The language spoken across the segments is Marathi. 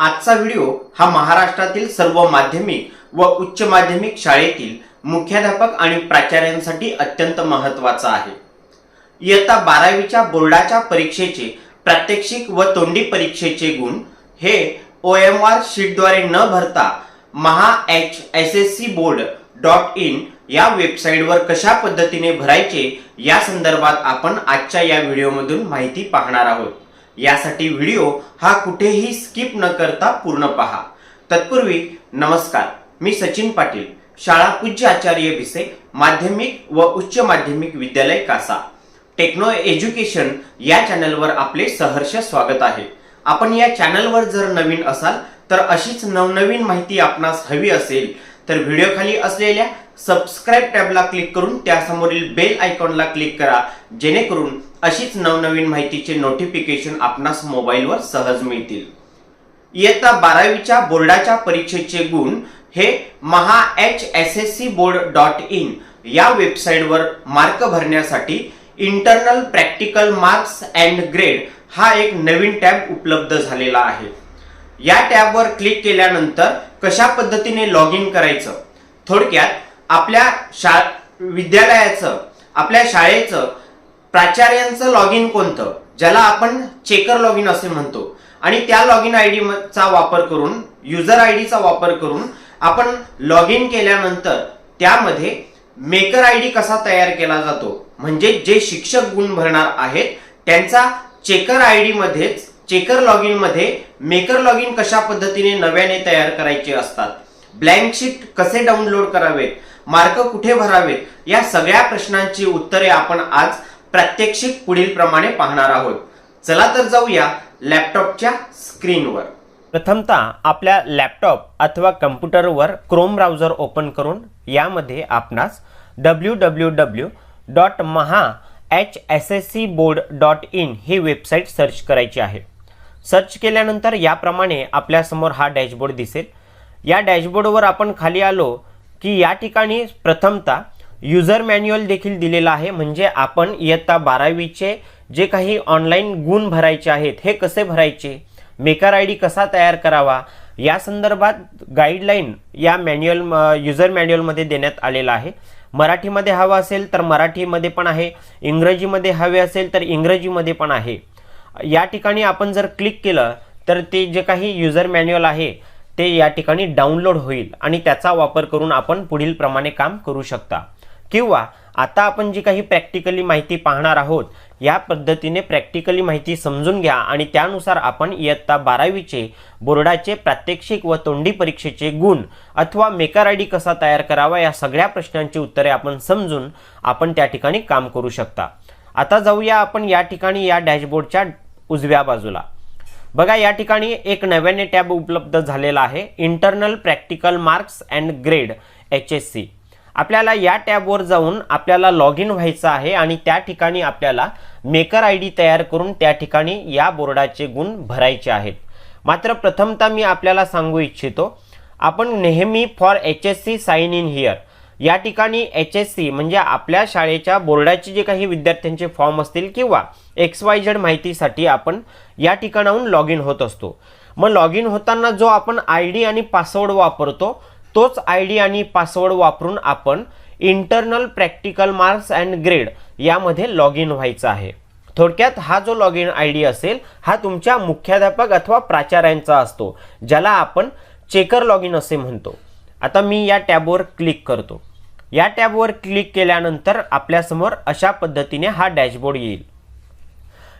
आजचा व्हिडिओ हा महाराष्ट्रातील सर्व माध्यमिक व उच्च माध्यमिक शाळेतील मुख्याध्यापक आणि प्राचार्यांसाठी अत्यंत महत्त्वाचा आहे. इयत्ता बारावीच्या बोर्डाच्या परीक्षेचे प्रात्यक्षिक व तोंडी परीक्षेचे गुण हे ओ एम आर शीटद्वारे न भरता Maha H S S C board dot in या वेबसाईटवर कशा पद्धतीने भरायचे या संदर्भात आपण आजच्या या व्हिडिओमधून माहिती पाहणार आहोत. यासाठी व्हिडिओ हा कुठेही स्किप न करता पूर्ण पहा. तत्पूर्वी नमस्कार. मी सचिन पाटील शाळा पूज्य आचार्य भिसे माध्यमिक व उच्च माध्यमिक विद्यालय कासा. टेक्नो एज्युकेशन या चॅनलवर आपले सहर्ष स्वागत आहे. आपण या चॅनलवर जर नवीन असाल तर अशीच नवनवीन माहिती आपणास हवी असेल तर व्हिडिओखाली असलेल्या सबस्क्राईब टॅबला क्लिक करून त्यासमोरील बेल आयकॉनला क्लिक करा जेणेकरून अशीच नवनवीन माहितीचे नोटिफिकेशन आपणास मोबाईलवर सहज मिळतील. इयत्ता बारावीच्या बोर्डाच्या परीक्षेचे गुण हे Maha H S S C board dot in या वेबसाईटवर मार्क भरण्यासाठी internal practical marks and grade हा एक नवीन टॅब उपलब्ध झालेला आहे. या टॅबवर क्लिक केल्यानंतर कशा पद्धतीने लॉग इन करायचं? थोडक्यात आपल्या शा विद्यालयाचं आपल्या शाळेचं प्राचार्यांचं लॉग इन कोणतं? ज्याला आपण चेकर लॉग इन असे म्हणतो. आणि त्या लॉग इन आय चा वापर करून युजर आय डीचा वापर करून आपण लॉग इन केल्यानंतर त्यामध्ये मेकर आय डी कसा तयार केला जातो? म्हणजे जे शिक्षक गुण भरणार आहेत त्यांचा चेकर आय डी मध्येच चेकर लॉग इनमध्ये मेकर लॉग इन कशा पद्धतीने नव्याने तयार करायचे असतात? ब्लँक शीट कसे डाउनलोड करावेत? मार्क कुठे भरावेत? या सगळ्या प्रश्नांची उत्तरे आपण आज प्रात्यक्षिक पुढील प्रमाणे पाहणार आहोत. चला तर जाऊया लॅपटॉपच्या स्क्रीनवर. प्रथमतः आपल्या लॅपटॉप अथवा कम्प्युटरवर क्रोम ब्राउझर ओपन करून यामध्ये आपणास W W W dot Maha H S S C board dot in he website search करायची आहे. सर्च केल्यानंतर याप्रमाणे आपल्यासमोर हा डॅशबोर्ड दिसेल. या डॅशबोर्डवर आपण खाली आलो की या ठिकाणी प्रथमतः युजर मॅन्युअल देखील दिलेला आहे. म्हणजे आपण इयत्ता बारावीचे जे काही ऑनलाईन गुण भरायचे आहेत हे कसे भरायचे? मेकर आय डी कसा तयार करावा? या संदर्भात गाईडलाईन या मॅन्युअल युजर मॅन्युअलमध्ये देण्यात आलेला आहे. मराठीमध्ये हवं असेल तर मराठीमध्ये पण आहे. इंग्रजीमध्ये हवे असेल तर इंग्रजीमध्ये पण आहे. या ठिकाणी आपण जर क्लिक केलं तर ते जे काही युजर मॅन्युअल आहे ते या ठिकाणी डाउनलोड होईल आणि त्याचा वापर करून आपण पुढील प्रमाणे काम करू शकता. किंवा आता आपण जी काही प्रॅक्टिकली माहिती पाहणार आहोत या पद्धतीने प्रॅक्टिकली माहिती समजून घ्या आणि त्यानुसार आपण इयत्ता बारावीचे बोर्डाचे प्रात्यक्षिक व तोंडी परीक्षेचे गुण अथवा मेकर आय डी कसा तयार करावा या सगळ्या प्रश्नांची उत्तरे आपण समजून आपण त्या ठिकाणी काम करू शकता. आता जाऊया आपण या ठिकाणी या डॅशबोर्डच्या उजव्या बाजूला. बघा या ठिकाणी एक नव्याने टॅब उपलब्ध झालेला आहे internal practical marks and grade H S C. आपल्याला या टॅबवर जाऊन आपल्याला लॉग इन व्हायचं आहे आणि त्या ठिकाणी आपल्याला मेकर आय डी तयार करून त्या ठिकाणी या बोर्डाचे गुण भरायचे आहेत. मात्र प्रथमतः मी आपल्याला सांगू इच्छितो आपण नेहमी for H S C sign in here या ठिकाणी एच एस सी म्हणजे आपल्या शाळेच्या बोर्डाचे जे काही विद्यार्थ्यांचे फॉर्म असतील किंवा एक्स वाय झेड माहितीसाठी आपण या ठिकाणाहून लॉग इन होत असतो. मग लॉग इन होताना जो आपण आय डी आणि पासवर्ड वापरतो तोच आय डी आणि पासवर्ड वापरून आपण internal practical marks and grade यामध्ये लॉग इन व्हायचं आहे. थोडक्यात हा जो लॉग इन आय डी असेल हा तुमच्या मुख्याध्यापक अथवा प्राचार्यांचा असतो ज्याला आपण चेकर लॉग इन असे म्हणतो. आता मी या टॅबवर क्लिक करतो. या टॅबवर क्लिक केल्यानंतर आपल्यासमोर अशा पद्धतीने हा डॅशबोर्ड येईल.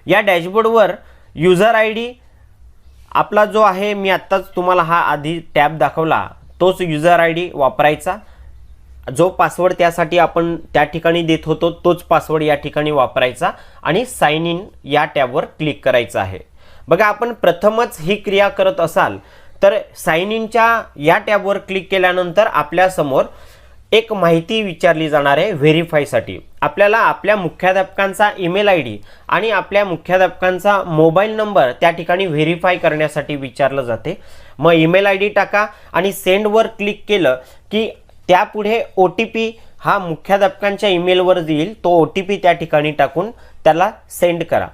या डॅशबोर्डवर युजर आय डी आपला जो आहे मी आत्ताच तुम्हाला हा आधी टॅब दाखवला. तोच युजर आय डी वापरायचा. जो पासवर्ड त्यासाठी आपण त्या ठिकाणी देत होतो तोच पासवर्ड या ठिकाणी वापरायचा आणि साइन इन या टॅबवर क्लिक करायचं आहे. बघा आपण प्रथमच ही क्रिया करत असाल तर साइन इनच्या या टॅबवर क्लिक केल्यानंतर आपल्यासमोर एक माहिती विचारली जाणार आहे व्हेरीफायसाठी आपल्याला आपल्या मुख्याध्यापकांचा ईमेल आय डी आणि आपल्या मुख्याध्यापकांचा मोबाईल नंबर त्या ठिकाणी व्हेरीफाय करण्यासाठी विचारलं जाते. मग ईमेल आय डी टाका आणि सेंडवर क्लिक केलं की त्यापुढे ओ टी पी हा मुख्याध्यापकांच्या ईमेलवर येईल तो ओ टी पी त्या ठिकाणी टाकून त्याला सेंड करा.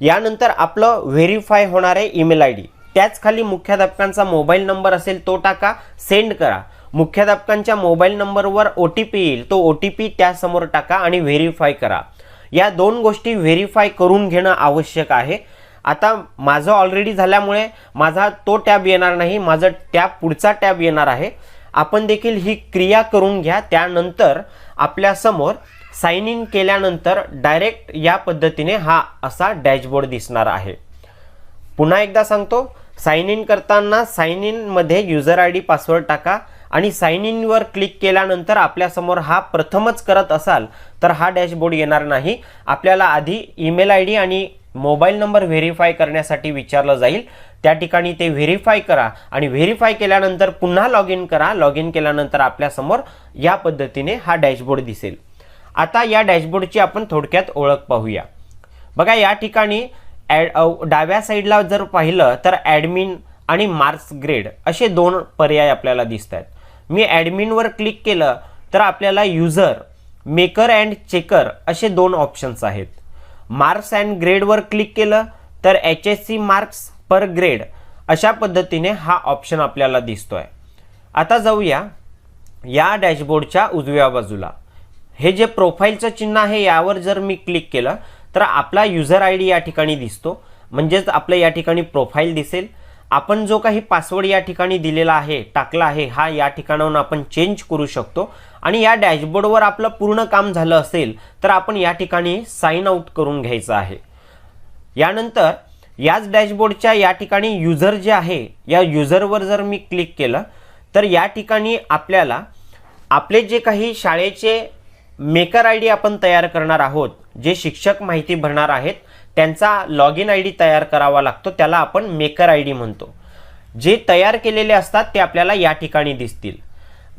यानंतर आपलं व्हेरीफाय होणार आहे ईमेल आय डी. त्याच खाली मुख्याध्यापकांचा मोबाईल नंबर असेल तो टाका सेंड करा. मुख्याध्यापकांच्या मोबाईल नंबरवर ओ टी पी येईल तो ओ टी पी त्यासमोर टाका आणि व्हेरीफाय करा. या दोन गोष्टी व्हेरीफाय करून घेणं आवश्यक आहे. आता माझं ऑलरेडी झाल्यामुळे माझा तो टॅब येणार नाही माझं टॅब पुढचा टॅब येणार आहे. आपण देखील ही क्रिया करून घ्या. त्यानंतर आपल्यासमोर साइन इन केल्यानंतर डायरेक्ट या पद्धतीने हा असा डॅशबोर्ड दिसणार आहे. पुन्हा एकदा सांगतो साइन इन करताना साइन इनमध्ये युजर आय डी पासवर्ड टाका आणि साइन इनवर क्लिक केल्यानंतर आपल्यासमोर हा प्रथमच करत असाल तर हा डॅशबोर्ड येणार नाही. आपल्याला आधी ईमेल आय डी आणि मोबाईल नंबर व्हेरीफाय करण्यासाठी विचारलं जाईल. त्या ठिकाणी ते व्हेरीफाय करा आणि व्हेरीफाय केल्यानंतर पुन्हा लॉग इन करा. लॉग इन केल्यानंतर आपल्यासमोर या पद्धतीने हा डॅशबोर्ड दिसेल. आता या डॅशबोर्डची आपण थोडक्यात ओळख पाहूया. बघा या ठिकाणी ॲड डाव्या साईडला जर पाहिलं तर ॲडमिन आणि मार्क्स ग्रेड असे दोन पर्याय आपल्याला दिसत आहेत मी ॲडमिनवर क्लिक केलं तर आपल्याला युजर मेकर अँड चेकर असे दोन ऑप्शन्स आहेत. मार्क्स अँड ग्रेडवर क्लिक केलं तर H S C marks per grade अशा पद्धतीने हा ऑप्शन आपल्याला दिसतो आहे आता जाऊया या डॅशबोर्डच्या उजव्या बाजूला. हे जे प्रोफाईलचं चिन्ह आहे यावर जर मी क्लिक केलं तर आपला युजर आय डी या ठिकाणी दिसतो. म्हणजेच आपलं या ठिकाणी प्रोफाईल दिसेल. आपण जो काही पासवर्ड या ठिकाणी दिलेला आहे टाकला आहे हा या ठिकाणाहून आपण चेंज करू शकतो. आणि या डॅशबोर्डवर आपलं पूर्ण काम झालं असेल तर आपण या ठिकाणी साइन आउट करून घ्यायचं आहे. यानंतर याच डॅशबोर्डच्या या ठिकाणी युजर जे आहे या युजरवर जर मी क्लिक केलं तर या ठिकाणी आपल्याला आपले जे काही शाळेचे मेकर आय डी आपण तयार करणार आहोत जे शिक्षक माहिती भरणार आहेत त्यांचा लॉग इन आय डी तयार करावा लागतो त्याला आपण मेकर आय डी म्हणतो. जे तयार केलेले असतात ते आपल्याला या ठिकाणी दिसतील.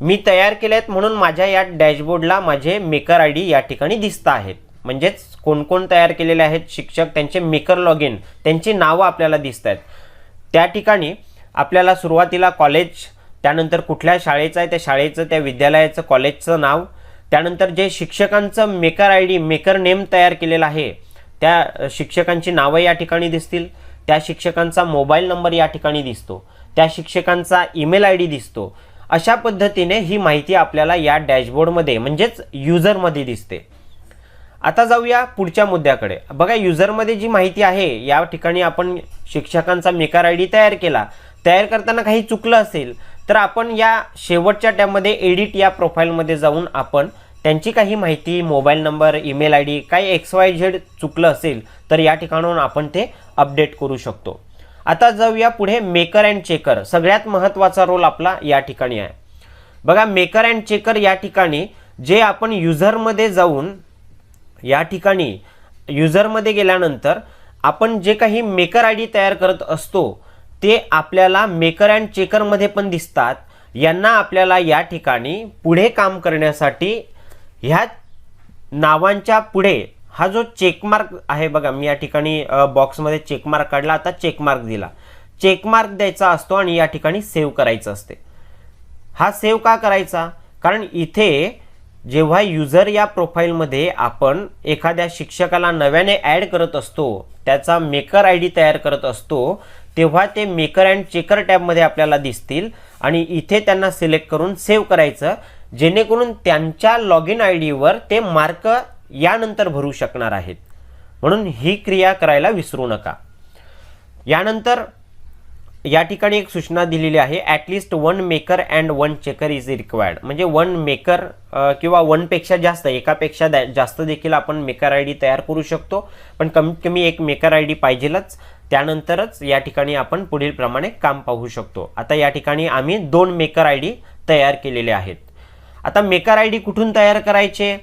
मी तयार केले आहेत म्हणून माझ्या या डॅशबोर्डला माझे मेकर आय डी या ठिकाणी दिसत आहेत. म्हणजेच कोण कोण तयार केलेले आहेत? शिक्षक त्यांचे मेकर लॉग इन त्यांची नावं आपल्याला दिसत आहेत. त्या ठिकाणी आपल्याला सुरुवातीला कॉलेज त्यानंतर कुठल्या शाळेचं आहे? त्या शाळेचं त्या विद्यालयाचं कॉलेजचं नाव त्यानंतर जे शिक्षकांचं maker I D maker name तयार केलेला आहे त्या शिक्षकांची नावं या ठिकाणी दिसतील. त्या शिक्षकांचा मोबाईल नंबर या ठिकाणी दिसतो. त्या शिक्षकांचा ईमेल आय डी दिसतो. अशा पद्धतीने ही माहिती आपल्याला या डॅशबोर्डमध्ये म्हणजेच युजरमध्ये दिसते. आता जाऊया पुढच्या मुद्द्याकडे. बघा युजरमध्ये जी माहिती आहे या ठिकाणी आपण शिक्षकांचा मेकर आय डी तयार केला. तयार करताना काही चुकलं असेल तर आपण या शेवटच्या टॅबमध्ये एडिट या प्रोफाईलमध्ये जाऊन आपण त्यांची काही माहिती mobile number email I D काही एक्स वाय झेड चुकलं असेल तर या ठिकाणाहून आपण ते अपडेट करू शकतो. आता जाऊया पुढे मेकर अँड चेकर सगळ्यात महत्त्वाचा रोल आपला या ठिकाणी आहे. बघा मेकर अँड चेकर या ठिकाणी जे आपण युजरमध्ये जाऊन या ठिकाणी युजरमध्ये गेल्यानंतर आपण जे काही मेकर आय डी तयार करत असतो ते आपल्याला मेकर अँड चेकरमध्ये पण दिसतात. यांना आपल्याला या ठिकाणी पुढे काम करण्यासाठी ह्या नावांच्या पुढे हा जो चेकमार्क आहे बघा मी या ठिकाणी बॉक्समध्ये चेकमार्क काढला आता चेकमार्क दिला. चेकमार्क द्यायचा असतो आणि या ठिकाणी सेव्ह करायचं असते. हा सेव्ह का करायचा? कारण इथे जेव्हा युजर या प्रोफाईलमध्ये आपण एखाद्या शिक्षकाला नव्याने ॲड करत असतो त्याचा मेकर आय डी तयार करत असतो तेव्हा ते मेकर अँड चेकर टॅबमध्ये आपल्याला दिसतील आणि इथे त्यांना सिलेक्ट करून सेव्ह करायचं जेणेकरून त्यांच्या लॉग इन आय डीवर ते मार्क यानंतर भरू शकणार आहेत. म्हणून ही क्रिया करायला विसरू नका. यानंतर या ठिकाणी एक सूचना दिलेली आहे at least one maker and one checker is required म्हणजे वन मेकर किंवा वनपेक्षा जास्त एकापेक्षा जास्त देखील आपण मेकर आय डी तयार करू शकतो. पण कमीत कमी एक मेकर आय डी पाहिजेलच. त्यानंतरच या ठिकाणी आपण पुढील प्रमाणे काम पाहू शकतो. आता या ठिकाणी आम्ही दोन मेकर आय डी तयार केलेले आहेत. आता मेकर आय डी कुठून तयार करायचे?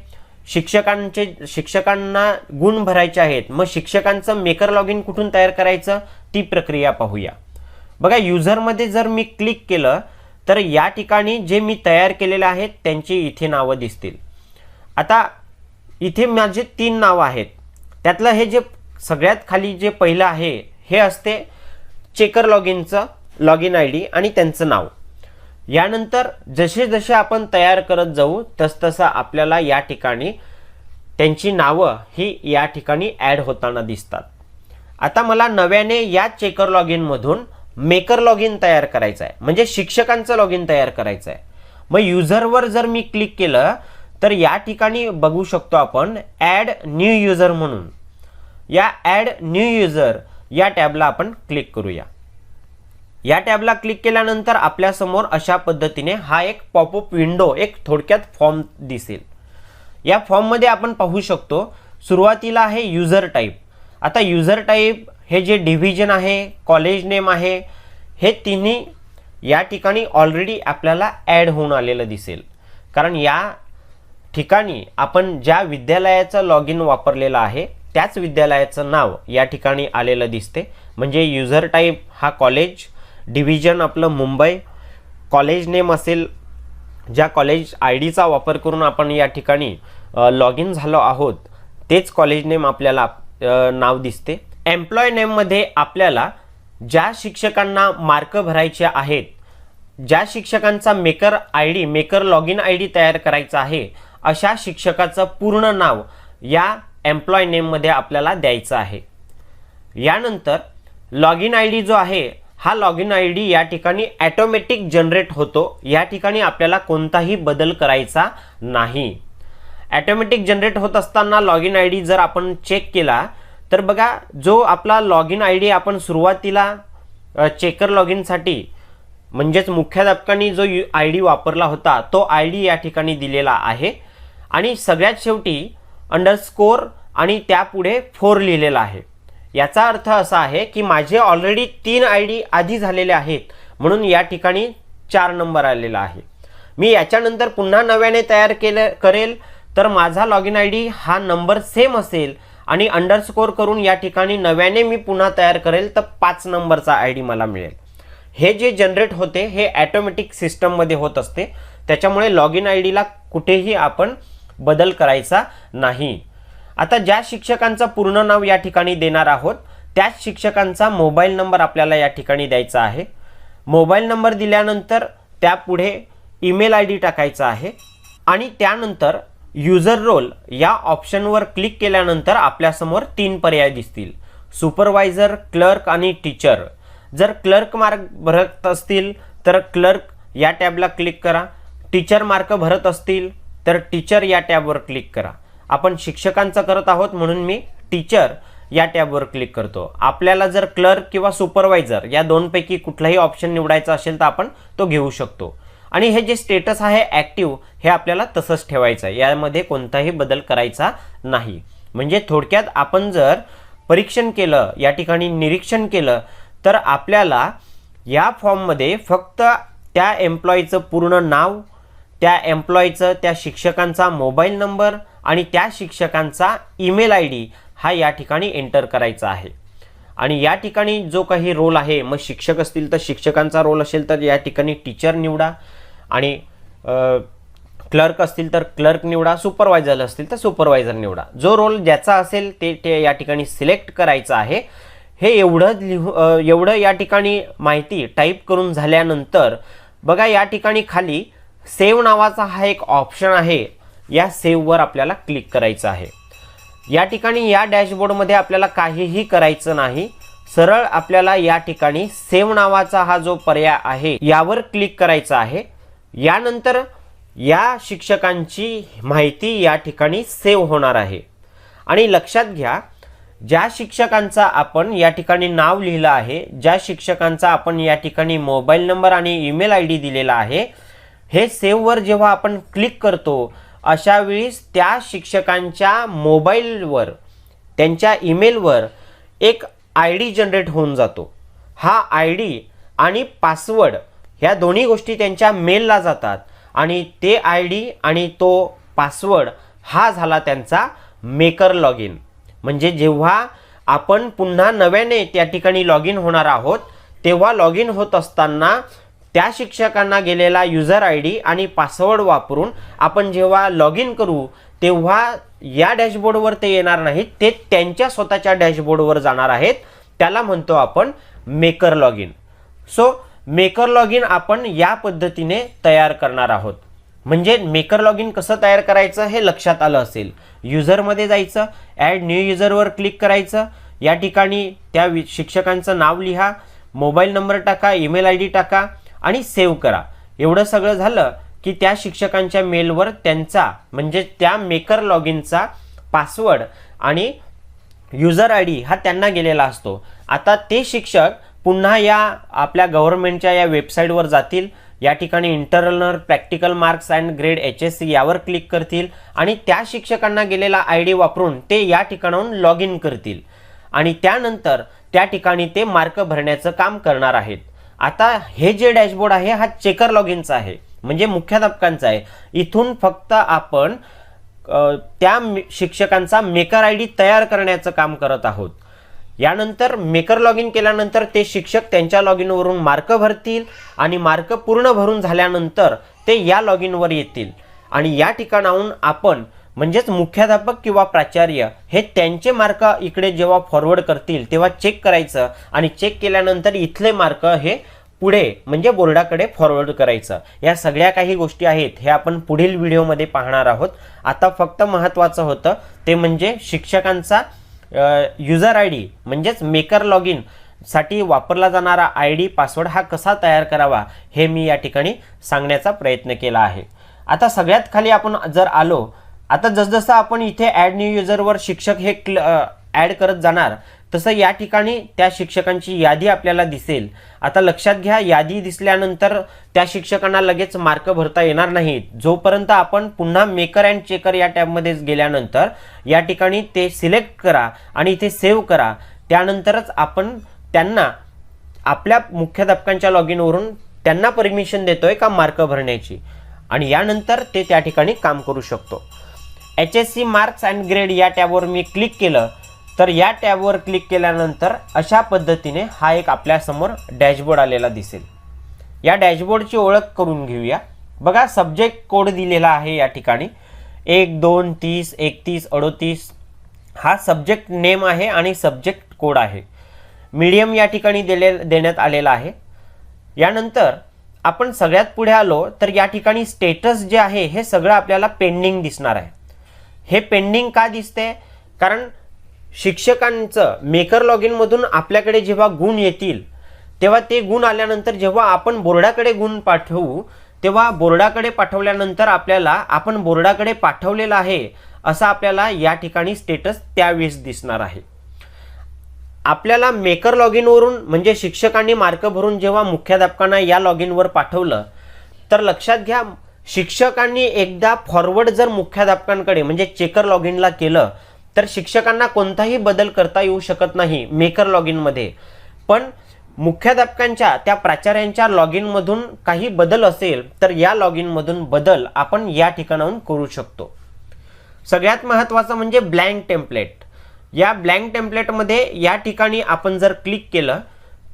शिक्षकांचे शिक्षकांना गुण भरायचे आहेत. मग शिक्षकांचं मेकर लॉग इन कुठून तयार करायचं? ती प्रक्रिया पाहूया. बघा युजरमध्ये जर मी क्लिक केलं तर या ठिकाणी जे मी तयार केलेले आहेत त्यांची इथे नावं दिसतील. आता इथे माझे तीन नावं आहेत. त्यातलं हे जे सगळ्यात खाली जे पहिलं आहे हे असते चेकर लॉग इनचं लॉग इन आय डी आणि त्यांचं नाव. यानंतर जसे जसे आपण तयार करत जाऊ तसतसं आपल्याला या ठिकाणी त्यांची नावं ही या ठिकाणी ॲड होताना दिसतात. आता मला नव्याने या चेकर लॉग इनमधून मेकर लॉग इन तयार करायचं आहे म्हणजे शिक्षकांचं लॉग इन तयार करायचं आहे मग युझरवर जर मी क्लिक केलं तर या ठिकाणी बघू शकतो आपण ॲड न्यू युजर म्हणून. या ॲड न्यू युजर या टॅबला आपण क्लिक करूया. या टॅबला क्लिक केल्यानंतर आपल्यासमोर अशा पद्धतीने हा एक पॉपअप विंडो एक थोडक्यात फॉर्म दिसेल. या फॉर्ममध्ये आपण पाहू शकतो सुरुवातीला आहे युजर टाईप आता युजर टाईप हे जे डिव्हिजन आहे कॉलेज नेम आहे हे तिन्ही या ठिकाणी ऑलरेडी आपल्याला ॲड होऊन आलेलं दिसेल. कारण या ठिकाणी आपण ज्या विद्यालयाचं लॉग इन वापरलेलं आहे त्याच विद्यालयाचं नाव या ठिकाणी आलेलं दिसते. म्हणजे युजर टाईप हा कॉलेज डिव्हिजन आपलं मुंबई. कॉलेज नेम असेल ज्या कॉलेज आय डीचा वापर करून आपण या ठिकाणी लॉग इन झालो आहोत तेच कॉलेज नेम आपल्याला नाव दिसते. एम्प्लॉय नेममध्ये आपल्याला ज्या शिक्षकांना मार्क भरायचे आहेत ज्या शिक्षकांचा maker I D maker log in I D तयार करायचा आहे अशा शिक्षकाचं पूर्ण नाव या एम्प्लॉय नेममध्ये आपल्याला द्यायचं आहे. यानंतर लॉग इन आय डी जो आहे हा लॉग इन आय डी या ठिकाणी ॲटोमॅटिक जनरेट होतो. या ठिकाणी आपल्याला कोणताही बदल करायचा नाही. ॲटोमॅटिक जनरेट होत असताना लॉग इन आय डी जर आपण चेक केला तर बघा जो आपला लॉग इन आय डी आपण सुरुवातीला चेकर लॉग इनसाठी म्हणजेच मुख्याध्यापकांनी जो यू आय डी वापरला होता तो आय डी या ठिकाणी दिलेला आहे. आणि सगळ्यात शेवटी अंडरस्कोर आणि त्यापुढे फोर लिहिलेला आहे. याचा अर्थ असा आहे की माझे ऑलरेडी तीन आय डी आधी झालेले आहेत. म्हणून या ठिकाणी चार नंबर आलेला आहे. मी याच्यानंतर पुन्हा नव्याने तयार केलं करेल तर माझा लॉग इन आय डी हा नंबर सेम असेल आणि अंडरस्कोर करून या ठिकाणी नव्याने मी पुन्हा तयार करेल तर पाच नंबरचा आय डी मला मिळेल. हे जे जनरेट होते हे ॲटोमॅटिक सिस्टममध्ये होत असते. त्याच्यामुळे लॉग इन आय डीला कुठेही आपण बदल करायचा नाही. आता ज्या शिक्षकांचं पूर्ण नाव या ठिकाणी देणार आहोत त्याच शिक्षकांचा मोबाईल नंबर आपल्याला या ठिकाणी द्यायचा आहे. मोबाईल नंबर दिल्यानंतर त्यापुढे ईमेल आय डी टाकायचा आहे आणि त्यानंतर युजर रोल या ऑप्शनवर क्लिक केल्यानंतर आपल्यासमोर तीन पर्याय दिसतील. सुपरवायझर क्लर्क आणि टीचर. जर क्लर्क मार्क भरत असतील तर क्लर्क या टॅबला क्लिक करा. टीचर मार्क भरत असतील तर टीचर या टॅबवर क्लिक करा. आपण शिक्षकांचं करत आहोत म्हणून मी टीचर या टॅबवर क्लिक करतो. आपल्याला जर क्लर्क किंवा सुपरवायझर या दोनपैकी कुठलाही ऑप्शन निवडायचा असेल तर आपण तो घेऊ शकतो. आणि हे जे स्टेटस आहे ॲक्टिव्ह हे आपल्याला तसंच ठेवायचं आहे. यामध्ये कोणताही बदल करायचा नाही. म्हणजे थोडक्यात आपण जर परीक्षण केलं या ठिकाणी निरीक्षण केलं तर आपल्याला या फॉर्ममध्ये फक्त त्या एम्प्लॉईचं पूर्ण नाव त्या एम्प्लॉईचं त्या शिक्षकांचा मोबाईल नंबर आणि त्या शिक्षकांचा ईमेल आय डी हा या ठिकाणी एंटर करायचा आहे. आणि या ठिकाणी जो काही रोल आहे मग शिक्षक असतील तर शिक्षकांचा रोल असेल तर या ठिकाणी टीचर निवडा आणि क्लर्क असतील तर क्लर्क निवडा सुपरवायझर असतील तर सुपरवायझर निवडा. जो रोल ज्याचा असेल ते ते या ठिकाणी सिलेक्ट करायचं आहे. हे एवढं लिहू एवढं या ठिकाणी माहिती टाईप करून झाल्यानंतर बघा या ठिकाणी खाली सेव नावाचा हा एक ऑप्शन आहे. या सेव्हवर आपल्याला क्लिक करायचं आहे. या ठिकाणी या डॅशबोर्डमध्ये आपल्याला काहीही करायचं नाही. सरळ आपल्याला या ठिकाणी सेव्ह नावाचा हा जो पर्याय आहे यावर क्लिक करायचा आहे. यानंतर या शिक्षकांची माहिती या ठिकाणी सेव्ह होणार आहे. आणि लक्षात घ्या ज्या शिक्षकांचा आपण या ठिकाणी नाव लिहिलं आहे ज्या शिक्षकांचा आपण या ठिकाणी मोबाईल नंबर आणि ईमेल आय डी दिलेला आहे हे सेव्हवर जेव्हा आपण क्लिक करतो अशा वेळीस त्या शिक्षकांच्या मोबाईलवर त्यांच्या ईमेलवर एक आय डी जनरेट होऊन जातो. हा आय डी आणि पासवर्ड ह्या दोन्ही गोष्टी त्यांच्या मेलला जातात आणि ते आय डी आणि तो पासवर्ड हा झाला त्यांचा मेकर लॉग इन म्हणजे जेव्हा आपण पुन्हा नव्याने त्या ठिकाणी लॉग इन होणार आहोत तेव्हा लॉग इन होत असताना त्या शिक्षकांना गेलेला युजर आय डी आणि पासवर्ड वापरून आपण जेव्हा लॉग इन करू तेव्हा या डॅशबोर्डवर ते येणार नाहीत. ते त्यांच्या स्वतःच्या डॅशबोर्डवर जाणार आहेत. त्याला म्हणतो आपण maker log in so maker log in आपण या पद्धतीने तयार करणार आहोत. म्हणजे मेकर लॉग इन कसं तयार करायचं हे लक्षात आलं असेल. युजरमध्ये जायचं ॲड न्यू युजरवर क्लिक करायचं. या ठिकाणी त्या वि- शिक्षकांचं नाव लिहा मोबाईल नंबर टाका ईमेल आय डी टाका. आणि सेव्ह करा. एवढं सगळं झालं की त्या शिक्षकांच्या मेलवर त्यांचा म्हणजे त्या मेकर लॉग इनचा पासवर्ड आणि युजर आय डी हा त्यांना गेलेला असतो. आता ते शिक्षक पुन्हा या आपल्या गव्हर्नमेंटच्या या वेबसाईटवर जातील. या ठिकाणी internal practical marks and grade H S C यावर क्लिक करतील आणि त्या शिक्षकांना गेलेला आय डी वापरून ते या ठिकाणाहून लॉग इन करतील. आणि त्यानंतर त्या ठिकाणी ते मार्क भरण्याचं काम करणार आहेत. आता हे जे डॅशबोर्ड आहे हा चेकर लॉग इनचा आहे. म्हणजे मुख्याध्यापकांचा आहे. इथून फक्त आपण त्या शिक्षकांचा मेकर आय डी तयार करण्याचं काम करत आहोत. यानंतर मेकर लॉग इन केल्यानंतर ते शिक्षक त्यांच्या लॉग इनवरून मार्क भरतील आणि मार्क पूर्ण भरून झाल्यानंतर ते या लॉग इनवर येतील. आणि या ठिकाणाहून आपण म्हणजेच मुख्याध्यापक किंवा प्राचार्य हे त्यांचे मार्क इकडे जेव्हा फॉरवर्ड करतील तेव्हा चेक करायचं आणि चेक केल्यानंतर इथले मार्क हे पुढे म्हणजे बोर्डाकडे फॉरवर्ड करायचं. या सगळ्या काही गोष्टी आहेत हे आपण पुढील व्हिडिओमध्ये पाहणार आहोत. आता फक्त महत्त्वाचं होतं ते म्हणजे शिक्षकांचा युजर आय डी म्हणजेच मेकर लॉग इनसाठी वापरला जाणारा आय डी पासवर्ड हा कसा तयार करावा हे मी या ठिकाणी सांगण्याचा प्रयत्न केला आहे. आता सगळ्यात खाली आपण जर आलो आता जसजसं आपण इथे ॲड न्यू युजरवर शिक्षक हे क्ल ॲड करत जाणार तसं या ठिकाणी त्या शिक्षकांची यादी आपल्याला दिसेल. आता लक्षात घ्या यादी दिसल्यानंतर त्या शिक्षकांना लगेच मार्क भरता येणार नाहीत. जोपर्यंत आपण पुन्हा मेकर अँड चेकर या टॅबमध्ये गेल्यानंतर या ठिकाणी ते सिलेक्ट करा आणि इथे सेव्ह करा. त्यानंतरच आपण त्यांना आपल्या मुख्याध्यापकांच्या लॉग इनवरून त्यांना परमिशन देतोय का मार्क भरण्याची? आणि यानंतर ते त्या ठिकाणी काम करू शकतो. H S C marks and grade या टॅबवर मी क्लिक केलं तर या टॅबवर क्लिक केल्यानंतर अशा पद्धतीने हा एक आपल्यासमोर डॅशबोर्ड आलेला दिसेल. या डॅशबोर्डची ओळख करून घेऊया. बघा सब्जेक्ट कोड दिलेला आहे या ठिकाणी. एक दोन तीस एकतीस अडोतीस. हा सब्जेक्ट नेम आहे आणि सब्जेक्ट कोड आहे. मीडियम या ठिकाणी दिले देण्यात आलेला आहे. यानंतर आपण सगळ्यात पुढे आलो तर या ठिकाणी स्टेटस जे आहे हे सगळं आपल्याला पेंडिंग दिसणार आहे. हे पेंडिंग का दिसते कारण शिक्षकांचं मेकर लॉग इनमधून आपल्याकडे जेव्हा गुण येतील तेव्हा ते गुण आल्यानंतर जेव्हा आपण बोर्डाकडे गुण पाठवू तेव्हा बोर्डाकडे पाठवल्यानंतर आपल्याला आपण बोर्डाकडे पाठवलेलं आहे असं आपल्याला या ठिकाणी स्टेटस त्यावेळेस दिसणार आहे. आपल्याला मेकर लॉग इनवरून म्हणजे शिक्षकांनी मार्क भरून जेव्हा मुख्याध्यापकांना या लॉग इनवर पाठवलं तर लक्षात घ्या शिक्षकांनी एकदा फॉरवर्ड जर मुख्याध्यापकांकडे म्हणजे चेकर लॉग इनला केलं तर शिक्षकांना कोणताही बदल करता येऊ शकत नाही मेकर लॉग इनमध्ये पण मुख्याध्यापकांच्या त्या प्राचार्यांच्या लॉग इनमधून काही बदल असेल तर या लॉग इनमधून बदल आपण या ठिकाणाहून करू शकतो. सगळ्यात महत्त्वाचं म्हणजे ब्लँक टेम्पलेट या ब्लँक टेम्पलेटमध्ये या ठिकाणी आपण जर क्लिक केलं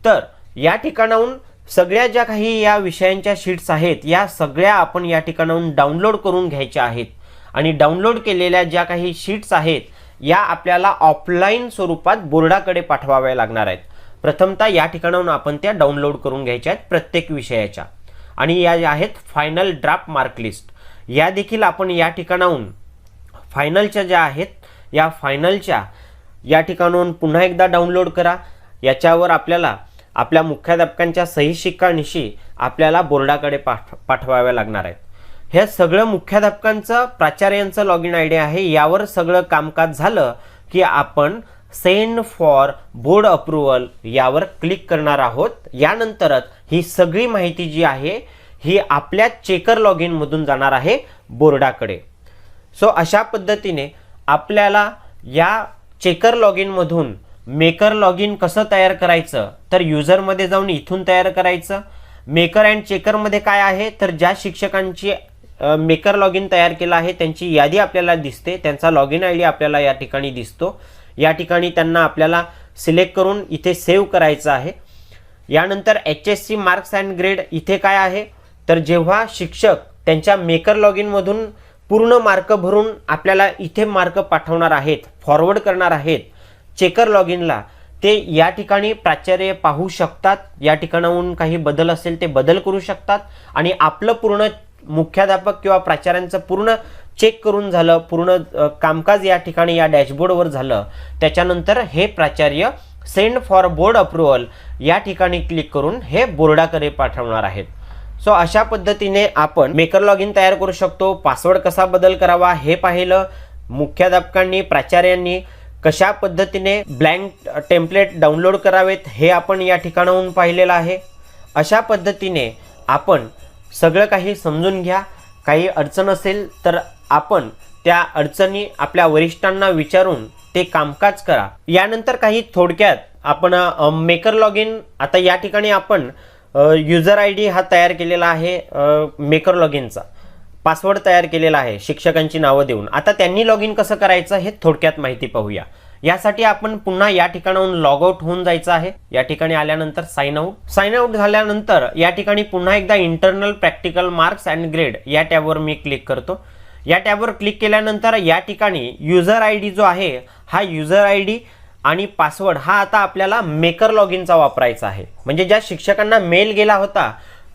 तर या ठिकाणाहून सगळ्या ज्या काही या विषयांच्या शीट्स आहेत या सगळ्या आपण या ठिकाणाहून डाउनलोड करून घ्यायच्या आहेत. आणि डाउनलोड केलेल्या ज्या काही शीट्स आहेत या आपल्याला ऑफलाईन स्वरूपात बोर्डाकडे पाठवाव्या लागणार आहेत. प्रथमतः या ठिकाणाहून आपण त्या डाउनलोड करून घ्यायच्या आहेत प्रत्येक विषयाच्या. आणि या आहेत फायनल ड्राफ्ट मार्क लिस्ट. या देखील आपण या ठिकाणाहून फायनलच्या ज्या आहेत या फायनलच्या या ठिकाणाहून पुन्हा एकदा डाउनलोड करा. याच्यावर आपल्याला आपल्या मुख्याध्यापकांच्या सही शिक्कानिशी आपल्याला बोर्डाकडे पाठ पाठवाव्या लागणार आहेत. हे सगळं मुख्याध्यापकांचं प्राचार्यांचं लॉग इन आय डी आहे. यावर सगळं कामकाज झालं की आपण सेंड फॉर बोर्ड अप्रुव्हल यावर क्लिक करणार आहोत. यानंतरच ही सगळी माहिती जी आहे ही आपल्या चेकर लॉग इनमधून जाणार आहे बोर्डाकडे. सो अशा पद्धतीने आपल्याला या चेकर लॉग इनमधून मेकर लॉग इन कसं तयार करायचं? तर युजरमध्ये जाऊन इथून तयार करायचं. मेकर अँड चेकरमध्ये काय आहे? तर ज्या शिक्षकांची मेकर लॉग इन तयार केला आहे त्यांची यादी आपल्याला दिसते. त्यांचा लॉग इन आय डी आपल्याला या ठिकाणी दिसतो. या ठिकाणी त्यांना आपल्याला सिलेक्ट करून इथे सेव्ह करायचं आहे. यानंतर H S C marks and grade इथे काय आहे? तर जेव्हा शिक्षक त्यांच्या मेकर लॉग इनमधून पूर्ण मार्क भरून आपल्याला इथे मार्क पाठवणार आहेत फॉरवर्ड करणार आहेत चेकर लॉग इनला ते या ठिकाणी प्राचार्य पाहू शकतात. या ठिकाणाहून काही बदल असेल ते बदल करू शकतात. आणि आपलं पूर्ण मुख्याध्यापक किंवा प्राचार्यांचं पूर्ण चेक करून झालं पूर्ण कामकाज या ठिकाणी या डॅशबोर्डवर झालं त्याच्यानंतर हे प्राचार्य सेंड फॉर बोर्ड अप्रुव्हल या ठिकाणी क्लिक करून हे बोर्डाकडे पाठवणार आहेत. सो अशा पद्धतीने आपण मेकर लॉग इन तयार करू शकतो. पासवर्ड कसा बदल करावा हे पाहिलं. मुख्याध्यापकांनी प्राचार्यांनी कशा पद्धतीने ब्लँक टेम्पलेट डाउनलोड करावेत हे आपण या ठिकाणाहून पाहिलेलं आहे. अशा पद्धतीने आपण सगळं काही समजून घ्या. काही अडचण असेल तर आपण त्या अडचणी आपल्या वरिष्ठांना विचारून ते कामकाज करा. यानंतर काही थोडक्यात आपण मेकर लॉग इन आता या ठिकाणी आपण युजर आय डी हा तयार केलेला आहे मेकर लॉग इनचा पासवर्ड तयार केलेला आहे शिक्षकांची नावं देऊन. आता त्यांनी लॉग इन कसं करायचं हे थोडक्यात माहिती पाहूया. यासाठी आपण पुन्हा या ठिकाणाहून लॉग आउट होऊन जायचं आहे. या ठिकाणी आल्यानंतर साइन आउट साइन आउट झाल्यानंतर या ठिकाणी पुन्हा एकदा internal practical marks and grade या टॅबवर मी क्लिक करतो. या टॅबवर क्लिक केल्यानंतर या ठिकाणी युजर आय डी जो आहे हा युजर आय डी आणि पासवर्ड हा आता आपल्याला मेकर लॉग इनचा वापरायचा आहे. म्हणजे ज्या शिक्षकांना मेल गेला होता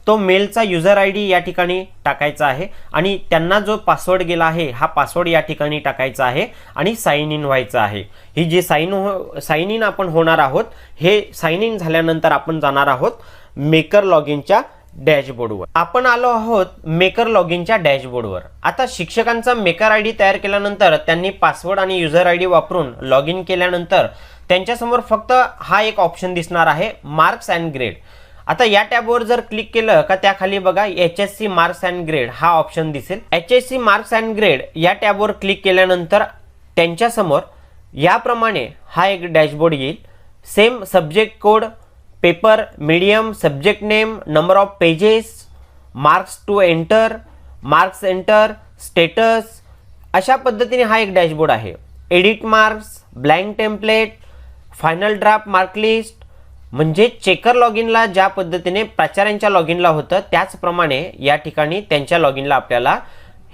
तो मेलचा युजर आय डी या ठिकाणी टाकायचा आहे आणि त्यांना जो पासवर्ड गेला आहे हा पासवर्ड या ठिकाणी टाकायचा आहे आणि साईन इन व्हायचं आहे. ही जी साइन हो साईन इन आपण होणार आहोत हे साईन इन झाल्यानंतर आपण जाणार आहोत मेकर लॉग इनच्या डॅशबोर्डवर आपण आलो आहोत मेकर लॉग इनच्या डॅशबोर्डवर आता शिक्षकांचा मेकर आय डी तयार केल्यानंतर त्यांनी पासवर्ड आणि युजर आय डी वापरून लॉग इन केल्यानंतर त्यांच्यासमोर फक्त हा एक ऑप्शन दिसणार आहे मार्क्स अँड ग्रेड आता या टॅबवर जर क्लिक केलं का त्याखाली बघा H S C marks and grade हा ऑप्शन दिसेल. H S C marks and grade या टॅबवर क्लिक केल्यानंतर त्यांच्यासमोर याप्रमाणे हा एक डॅशबोर्ड येईल. Same subject code paper medium subject name number of pages marks to enter marks enter status अशा पद्धतीने हा एक डॅशबोर्ड आहे. Edit marks blank template final draft mark list म्हणजे चेकर लॉग इनला ज्या पद्धतीने प्राचार्यांच्या लॉग इनला होतं त्याचप्रमाणे या ठिकाणी त्यांच्या लॉग इनला आपल्याला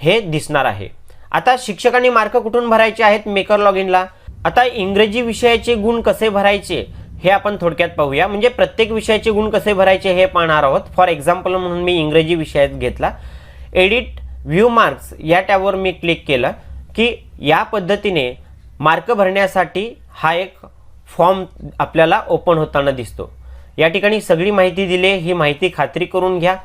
हे दिसणार आहे. आता शिक्षकांनी मार्क कुठून भरायचे आहेत मेकर लॉग इनला आता इंग्रजी विषयाचे गुण कसे भरायचे हे आपण थोडक्यात पाहूया. म्हणजे प्रत्येक विषयाचे गुण कसे भरायचे हे पाहणार आहोत. फॉर एक्झाम्पल म्हणून मी इंग्रजी विषयात घेतला. एडिट व्ह्यू मार्क्स या टॅबवर मी क्लिक केलं की या पद्धतीने मार्क भरण्यासाठी हा एक फॉर्म आपल्याला ओपन होताना दिसतो. या ठिकाणी सगळी माहिती दिली आहे ही माहिती खात्री करून घ्या.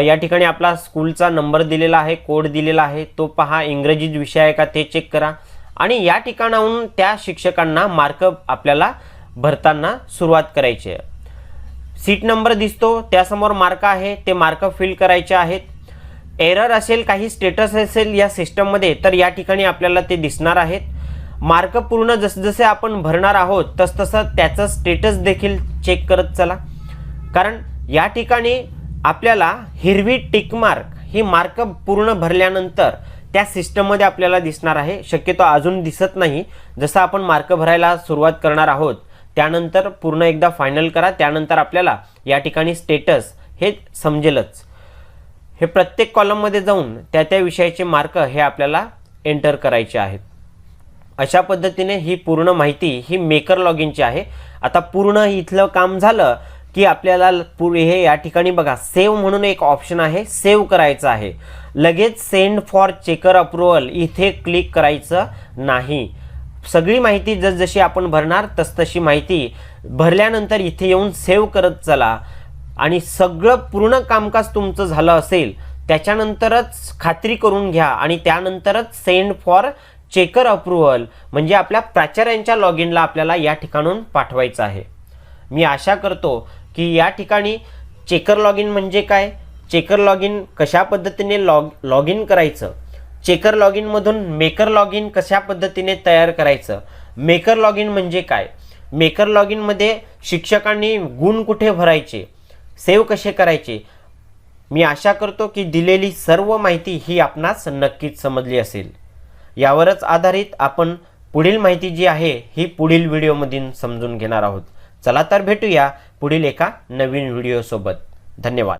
या ठिकाणी आपला स्कूलचा नंबर दिलेला आहे कोड दिलेला आहे तो पहा इंग्रजी विषय आहे का ते चेक करा. आणि या ठिकाणाहून त्या शिक्षकांना मार्क आपल्याला भरताना सुरुवात करायची आहे. सीट नंबर दिसतो त्यासमोर मार्क आहे ते मार्क फिल करायचे आहेत. एरर असेल काही स्टेटस असेल या सिस्टममध्ये तर या ठिकाणी आपल्याला ते दिसणार आहेत. मार्क पूर्ण जसजसे आपण भरणार आहोत तसतसं त्याचं स्टेटस देखील चेक करत चला. कारण या ठिकाणी आपल्याला हिरवी टिक मार्क ही मार्क पूर्ण भरल्यानंतर त्या सिस्टममध्ये आपल्याला दिसणार आहे. शक्यतो अजून दिसत नाही. जसं आपण मार्क भरायला सुरुवात करणार आहोत त्यानंतर पूर्ण एकदा फायनल करा. त्यानंतर आपल्याला या ठिकाणी स्टेटस हे समजेलच. हे प्रत्येक कॉलममध्ये जाऊन त्या त्या विषयाचे मार्क हे आपल्याला एंटर करायचे आहेत. अशा पद्धतीने ही पूर्ण माहिती ही मेकर लॉग इनची आहे. आता पूर्ण इथलं काम झालं की आपल्याला पु- हे या ठिकाणी बघा सेव्ह म्हणून एक ऑप्शन आहे सेव्ह करायचं आहे. लगेच सेंड फॉर चेकर अप्रुव्हल इथे क्लिक करायचं नाही. सगळी माहिती जसजशी आपण भरणार तसतशी माहिती भरल्यानंतर इथे येऊन सेव्ह करत चला. आणि सगळं पूर्ण कामकाज तुमचं झालं असेल त्याच्यानंतरच खात्री करून घ्या आणि त्यानंतरच सेंड फॉर चेकर अप्रुव्हल म्हणजे आपल्या प्राचार्यांच्या लॉग इनला आपल्याला या ठिकाणून पाठवायचं आहे. मी आशा करतो की या ठिकाणी चेकर लॉग इन म्हणजे काय? चेकर लॉग इन कशा पद्धतीने लॉग लॉग इन करायचं? चेकर लॉग इनमधून मेकर लॉग इन कशा पद्धतीने तयार करायचं? मेकर लॉग इन म्हणजे काय? मेकर लॉग इनमध्ये शिक्षकांनी गुण कुठे भरायचे? सेव्ह कसे करायचे? मी आशा करतो की दिलेली सर्व माहिती ही आपणास नक्कीच समजली असेल. यावरच आधारित आपण पुढील माहिती जी आहे ही पुढील व्हिडिओमधून समजून घेणार आहोत. चला तर भेटूया पुढील एका नवीन व्हिडिओसोबत. धन्यवाद.